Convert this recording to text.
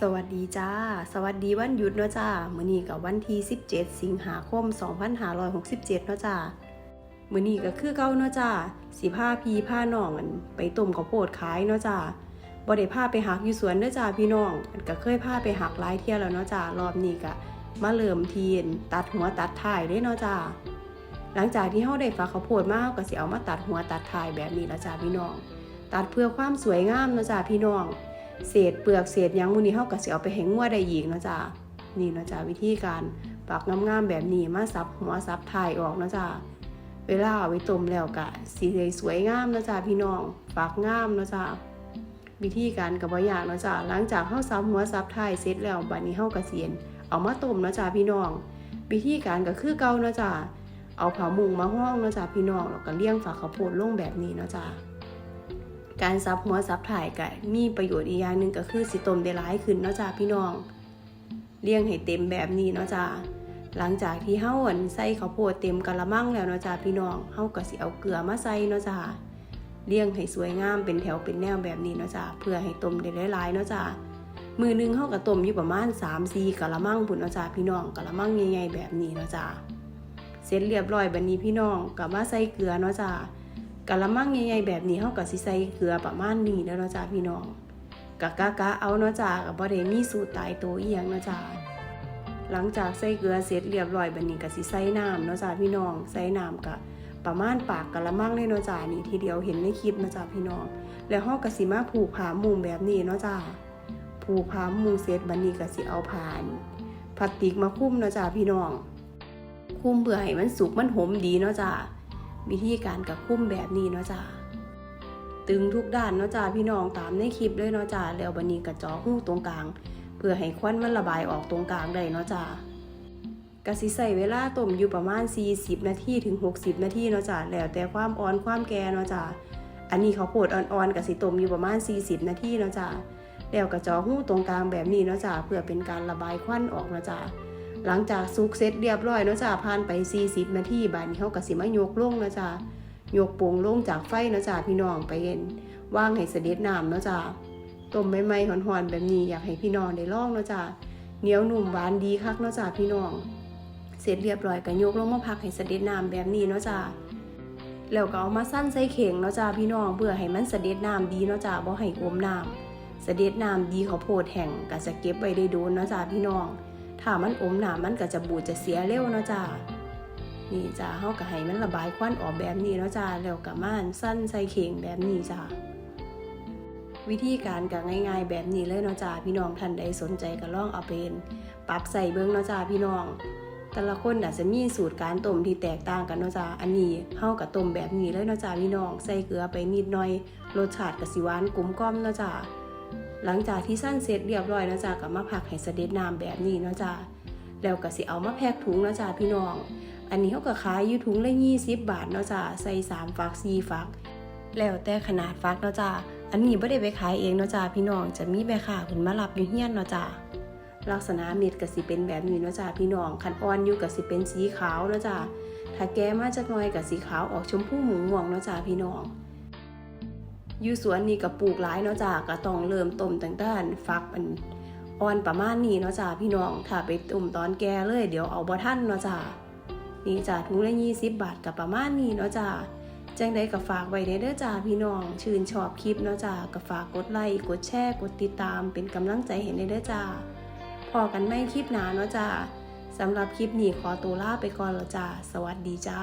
สวัสดีจ้า สวัสดีวันหยุดเนาะจ้ามื้อนี้กับวันที่ 17 สิงหาคม 2567 เนาะจ้ามื้อนี้ก็คือเก่าเนาะจ้าสิพาพี่พาน้องอันไปต้มข้าวโพดขายเนาะจ้าบ่ได้พาไปหักอยู่สวนเด้อจ้าพี่น้องอันก็เคยพาไปหักหลายเที่ยแล้วเนาะจ้ารอบนี้ก็มาเริ่มทีนตัดหัวตัดท้ายเด้เนาะจ้าหลังจากที่เฮาได้ฝักข้าวโพดมาเฮาก็สิเอามาตัดหัวตัดท้ายแบบนี้แล้วจ้าพี่น้อง ตัดเพื่อความสวยงามเนาะจ้าพี่น้อง เศษเปลือกเศษยังมูนี้เฮาก็สิเอาไปให้งัวได้อีกเนาะจ้านี่เนาะจ้าวิธีการปักงามๆแบบนี้มาซับหัวซับท้ายออกเนาะจ้าเวลาเอาไปต้มแล้วก็สีสวยงามเนาะจ้าพี่น้องปักงามเนาะจ้าวิธีการก็บ่ยากเนาะจ้าหลังจากเฮาซับหัวซับท้ายเสร็จแล้วบัดนี้เฮาก็เสียนเอามาต้มเนาะจ้าพี่น้อง วิธีการก็คือเก่าเนาะจ้าเอาผ้ามุงมาห้องเนาะจ้าพี่น้องแล้วก็เลี้ยงฝาข้าวโพดลงแบบนี้เนาะจ้า การซับหัวซับถ่ายก็มีประโยชน์อีกอย่างหนึ่งก็คือสิต้มได้หลายขึ้นเนาะจ้าพี่น้องเลี้ยงให้เต็มแบบนี้เนาะจ้าหลังจากที่เฮาอันใส่ข้าวโพดเต็มกะละมังแล้วเนาะจ้าพี่น้องเฮาก็สิเอาเกลือมาใส่เนาะจ้าเลี้ยงให้สวยงามเป็นแถวเป็นแนวแบบนี้เนาะจ้าเพื่อให้ต้มได้หลายๆเนาะจ้ามือหนึงเฮาก็ต้มอยู่ประมาณ3-4กะละมังพุ่นเนาะจ้าพี่น้องกะละมังใหญ่ๆแบบนี้เนาะจ้าเสร็จเรียบร้อยบัดนี้พี่น้องก็มาใส่เกลือเนาะจ้า กะละมังใหญ่ๆแบบนี้เฮาก็สิใส่เกลือประมาณนี้แล้วเนาะจ้าพี่น้องกะกะกะเอาเนาะจ้าก็บ่ได้มีสูตรตายตัวอีหยังเนาะจ้าหลังจากใส่เกลือเสร็จเรียบร้อยบัดนี้ก็สิใส่น้ำเนาะจ้าพี่น้อง ใส่น้ำก็ประมาณปากกะละมังเลยเนาะจ้านี่ทีเดียวเห็นในคลิปเนาะจ้าพี่น้อง แล้วเฮาก็สิมาผูกผ้ามุงแบบนี้เนาะจ้าผูกผ้ามุงเสร็จบัดนี้ก็สิเอาผ้านพลาสติกมาคลุมเนาะจ้าพี่น้องคลุมเพื่อให้มันสุกมันหอมดีเนาะจ้า วิธีการกับคุ้มแบบนี้เนาะจ้าตึงทุกด้านเนาะจ้าพี่น้องตามในคลิปเลยเนาะจ้าแล้วบันนี้กระจอหูตรงกลาง เพื่อให้ควันมันระบายออกตรงกลางได้เนาะจ้ากะสิใส่เวลาต้มอยู่ประมาณ 40 นาทีถึง 60 นาทีเนาะจ้าแล้วแต่ความอ่อนความแก่เนาะจ้าอันนี้เขาวโพดอ่อนๆกะสิต้มอยู่ประมาณ 40 นาทีเนาะจ้าแล้วกระจอหูตรงกลางแบบนี้เนาะจ้าเพื่อเป็นการระบายควันออกเนาะจ้า หลังจากสุกเสร็จเรียบร้อยเนาะจ้าผ่านไป 40 นาทีบานนี้เขาก็สิมายกลงเนาะจ้ายกป่งลงจากไฟเนาะจ้าพี่น้องไปเย็นว่างให้เสด็จน้ำเนาะจ้าต้มใหม่ๆหอนๆแบบนี้อยากให้พี่น้องได้ลองเนาะจ้าเหนียวหนุ่มหวานดีคักเนาะจ้าพี่น้อง เสร็จเรียบร้อยก็ยกลงมาพักให้เสด็จน้ำแบบนี้เนาะจ้าแล้วก็เอามาสั้นใส่เข่งเนาะจ้าพี่น้องเพื่อให้มันเสด็จน้ำดีเนาะจ้าบ่ให้อมน้ำเสด็จน้ำดีเขาโพดแห้งก็จะเก็บไว้ได้โดนเนาะจ้าพี่น้อง ถ้ามันอมหนามันก็จะบูดจะเสียเร็วเนาะจ้านี่จ้าเฮาก็ให้มันระบายควันออกแบบนี้เนาะจ้าแล้วก็ม่านสั้นใส่เข่งแบบนี้จ้าวิธีการก็ง่าย ๆ แบบนี้เลยเนาะจ้าพี่น้องท่านใดสนใจก็ลองเอาเป็นปรับใส่เบิ่งเนาะจ้าพี่น้อง แต่ละคนอาจจะมีสูตรการต้มที่แตกต่างกันเนาะจ้าอันนี้เฮาก็ต้มแบบนี้เลยเนาะจ้าพี่น้อง ใส่เกลือไปนิดหน่อยรสชาติก็สิหวานกลมกล่อมเนาะจ้า หลังจากที่สั้นเสร็จเรียบร้อยนะจ๊ะก็มาผักให้เสด็จน้ำแบบนี้นะจ๊ะแล้วก็สิเอามาแพ็คถุงนะจ๊ะพี่น้อง อันนี้เขาก็ขายอยู่ถุงละ20บาทนะจ๊ะใส่3ฝัก4ฝัก แล้วแต่ขนาดฝักนะจ๊ะอันนี้ไม่ได้ไปขายเองนะจ๊ะพี่น้องจะมีแม่ค้าเพิ่นมารับอยู่เฮี้ยนนะจ๊ะลักษณะเม็ดก็สิเป็นแบบนี้นะจ๊ะพี่น้องคันอ่อนอยู่ก็สิเป็นสีขาวนะจ๊ะถ้าแก่มาจักหน่อยก็สีขาวออกชมพูหมูม่วงนะจ๊ะพี่น้อง อยู่สวนนี่ก็ปลูกหลายเนาะจ้าก็ต้องเริ่มต้มตั้งแต่ฟักมันอ่อนประมาณนี้เนาะจ้าพี่น้องถ้าไปต้มตอนแก่เลย เดี๋ยวเอาบ่ทันเนาะจ้านี่จ้าถุงละ20บบาทกับประมาณนี้เนาะจ้าจังใดก็ฝากไว้ในเด้อจ้าพี่น้อง ชื่นชอบคลิปเนาะจ้าก็ฝากกดไลค์กดแชร์กดติดตามเป็นกำลังใจให้ในเด้อจ้าพอกันไม่คลิปหนาเนาะจ้าสำหรับคลิปนี้ขอตัวลาไปก่อนแล้วจ้าสวัสดีจ้า